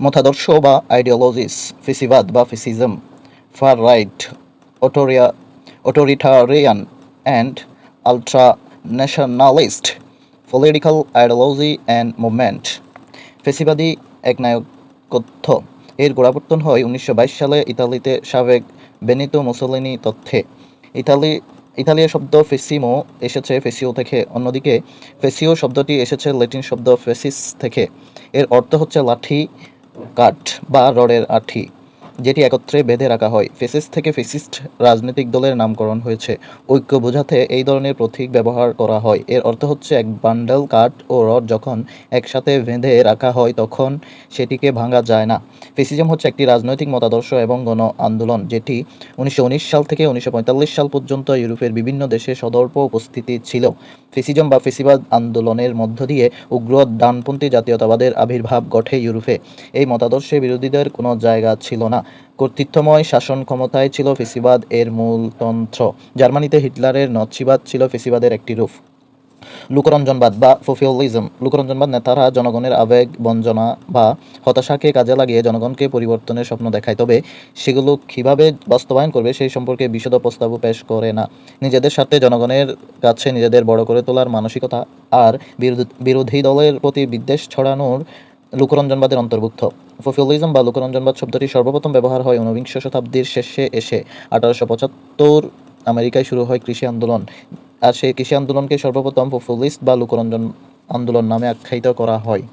মতাদর্শ বা আইডিওলজিস ফেসিবাদ বা fascism far right অটোরিয়া authoritarian and ultra nationalist political ideology and movement ফেসিবাদী একনায়কত্ব, এর গোড়াপত্তন হয় উনিশশো বাইশ সালে ইতালিতে সাবেক বেনিতো মুসোলিনি তথ্যে। ইতালি, ইতালীয় শব্দ ফেসিমো এসেছে ফেসিও থেকে, অন্যদিকে ফেসিও শব্দটি এসেছে ল্যাটিন শব্দ ফেসিস থেকে। এর অর্থ হচ্ছে লাঠি কাঠ বা রডের আঠি। যেটি একত্রে বেঁধে রাখা হয়। ফেসিস থেকে ফেসিস্ট রাজনৈতিক দলের নামকরণ হয়েছে। ঐক্য বোঝাতে এই ধরনের প্রতীক ব্যবহার করা হয়। এর অর্থ হচ্ছে এক বান্ডেল, কাঠ ও রড যখন একসাথে বেঁধে রাখা হয়, তখন সেটিকে ভাঙা যায় না। ফেসিজম হচ্ছে একটি রাজনৈতিক মতাদর্শ এবং গণ আন্দোলন, যেটি উনিশশো উনিশ সাল থেকে উনিশশো পঁয়তাল্লিশ সাল পর্যন্ত ইউরোপের বিভিন্ন দেশে সদর্প উপস্থিতি ছিল। ফেসিজম বা ফেসিবাদ আন্দোলনের মধ্য দিয়ে উগ্র ডানপন্থী জাতীয়তাবাদের আবির্ভাব ঘটে ইউরোপে। এই মতাদর্শে বিরোধীদের কোনো জায়গা ছিল না। কর্তৃত্বময় শাসন ক্ষমতায় ছিল ফেসিবাদ এর মূলতন্ত্র জার্মানিতে হিটলারের নৎসিবাদ ছিল ফেসিবাদের একটি রূপ। লোকরঞ্জনবাদ বা ফোফিওলিজম। লোকরঞ্জনবাদ নেতারা জনগণের আবেগ বঞ্চনা বা হতাশাকে কাজে লাগিয়ে জনগণকে পরিবর্তনের স্বপ্ন দেখায়। তবে সেগুলো কীভাবে বাস্তবায়ন করবে সেই সম্পর্কে বিশদ প্রস্তাবও পেশ করে না। নিজেদের স্বার্থে জনগণের কাছে নিজেদের বড় করে তোলার মানসিকতা আর বিরোধী দলের প্রতি বিদ্বেষ ছড়ানোর লোকরঞ্জনবাদের অন্তর্ভুক্ত। ফোফিওলিজম বা লোকরঞ্জনবাদ শব্দটি সর্বপ্রথম ব্যবহার হয় ঊনবিংশ শতাব্দীর শেষে এসে আঠারোশো পঁচাত্তর আমেরিকায় শুরু হয় কৃষি আন্দোলন। আর সেই কৃষি আন্দোলনকে সর্বপ্রথম পপুলিস্ট বা লোকরঞ্জন আন্দোলন নামে আখ্যায়িত করা হয়।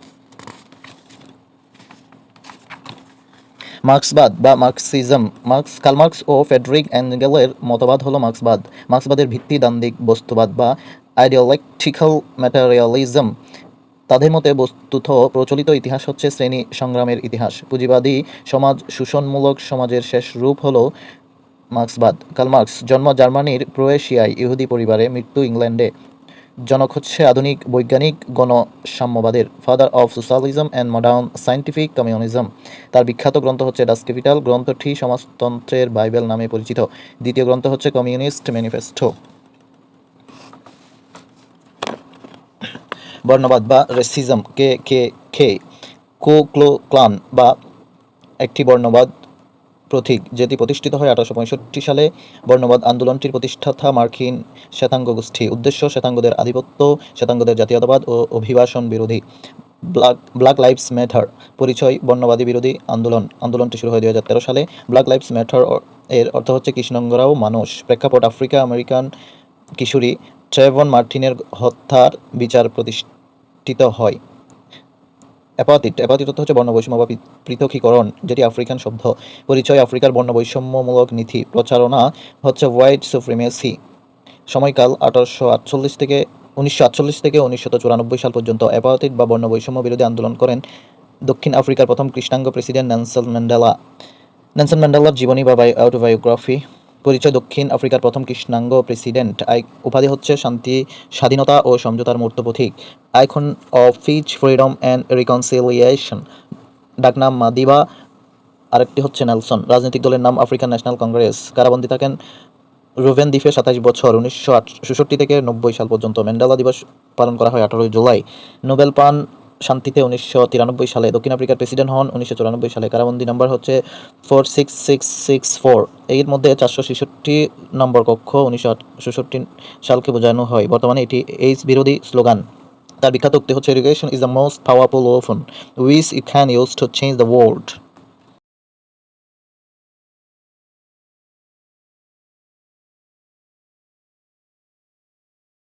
মার্ক্সবাদ বা মার্কসিজম, মার্কস কালমার্কস ও ফেডরিক অ্যাঙ্গেলের মতবাদ হলো মার্ক্সবাদ। মার্ক্সবাদের ভিত্তি দান্দিক বস্তুবাদ বা আইডিওলেকট্রিক্যাল ম্যাটেরিয়ালিজম। তাদের মতে বস্তুত প্রচলিত ইতিহাস হচ্ছে শ্রেণি সংগ্রামের ইতিহাস। পুঁজিবাদী সমাজ শোষণমূলক সমাজের শেষ রূপ হল মার্ক্সবাদ। কার্ল মার্কস জন্ম জার্মানির ক্রোয়েশিয়ায় ইহুদি পরিবারে, মৃত্যু ইংল্যান্ডে। জনক হচ্ছে আধুনিক বৈজ্ঞানিক গণসাম্যবাদের father of socialism and modern scientific communism তার বিখ্যাত গ্রন্থ হচ্ছে ডাস ক্যাপিটাল গ্রন্থটি সমাজতন্ত্রের বাইবেল নামে পরিচিত। দ্বিতীয় গ্রন্থ হচ্ছে কমিউনিস্ট ম্যানিফেস্টো। বর্ণবাদ বা রেসিজম কে কে খে কো ক্লো ক্লান বা একটি বর্ণবাদ প্রতীক যেটি প্রতিষ্ঠিত হয় আঠারোশো পঁয়ষট্টি সালে। বর্ণবাদ আন্দোলনটির প্রতিষ্ঠাতা মার্কিন শ্বেতাঙ্গ গোষ্ঠী। উদ্দেশ্য, শ্বেতাঙ্গদের আধিপত্য, শ্বেতাঙ্গদের জাতীয়তাবাদ ও অভিবাসন বিরোধী। ব্ল্যাক ব্ল্যাক লাইভস ম্যাটার পরিচয়, বর্ণবাদী বিরোধী আন্দোলন। আন্দোলনটি শুরু হয় দুই হাজার তেরো সালে। ব্ল্যাক লাইভস ম্যাটার এর অর্থ হচ্ছে কৃষ্ণঙ্গরাও মানুষ। প্রেক্ষাপট আফ্রিকা আমেরিকান কিশোরী ট্রেভন মার্টিনের হত্যার বিচার প্রতিষ্ঠিত হয়। অ্যাপাতিট অ্যাপাতিট অর্থ হচ্ছে বর্ণবৈষম্য বা পৃথকীকরণ, যেটি আফ্রিকান শব্দ। পরিচয় আফ্রিকার বর্ণবৈষম্যমূলক নীতি। প্রচারণা হচ্ছে হোয়াইট সুপ্রিমেসি সময়কাল আঠারোশো আটচল্লিশ থেকে উনিশশো আটচল্লিশ থেকে উনিশশো চুরানব্বই সাল পর্যন্ত অ্যাপাতিট বা বর্ণবৈষম্য বিরোধী আন্দোলন করেন দক্ষিণ আফ্রিকার প্রথম কৃষ্ণাঙ্গ প্রেসিডেন্ট নেলসন ম্যান্ডেলা। নেলসন ম্যান্ডেলার জীবনী বা অটোবায়োগ্রাফি পরিচয় দক্ষিণ আফ্রিকার প্রথম কৃষ্ণাঙ্গ প্রেসিডেন্ট। আই, উপাধি হচ্ছে শান্তি, স্বাধীনতা ও সমঝোতার মূর্ত প্রতীক icon of freedom and reconciliation. ডাকনাম মাদিবা, আরেকটি হচ্ছে নেলসন। রাজনৈতিক দলের নাম আফ্রিকান ন্যাশনাল কংগ্রেস। কারাবন্দী থাকেন রুভেন দ্বীপে সাতাশ বছর, উনিশশো ষষট্টি থেকে নব্বই সাল পর্যন্ত। ম্যান্ডেলা দিবস পালন করা হয় আঠারোই জুলাই। নোবেল পান শান্তিতে উনিশশো তিরানব্বই সালে দক্ষিণ আফ্রিকার প্রেসিডেন্ট হন। উনিশশো চুরানব্বই সালে কারাবন্দি নাম্বার হচ্ছে four six six six four. এর মধ্যে চারশো ছেষট্টি নম্বর কক্ষ উনিশশো সালকে বোঝানো হয়। বর্তমানে এটি এইচ বিরোধী স্লোগান। তার বিখ্যাত উক্তি হচ্ছে education is the most powerful weapon which you can use to change the world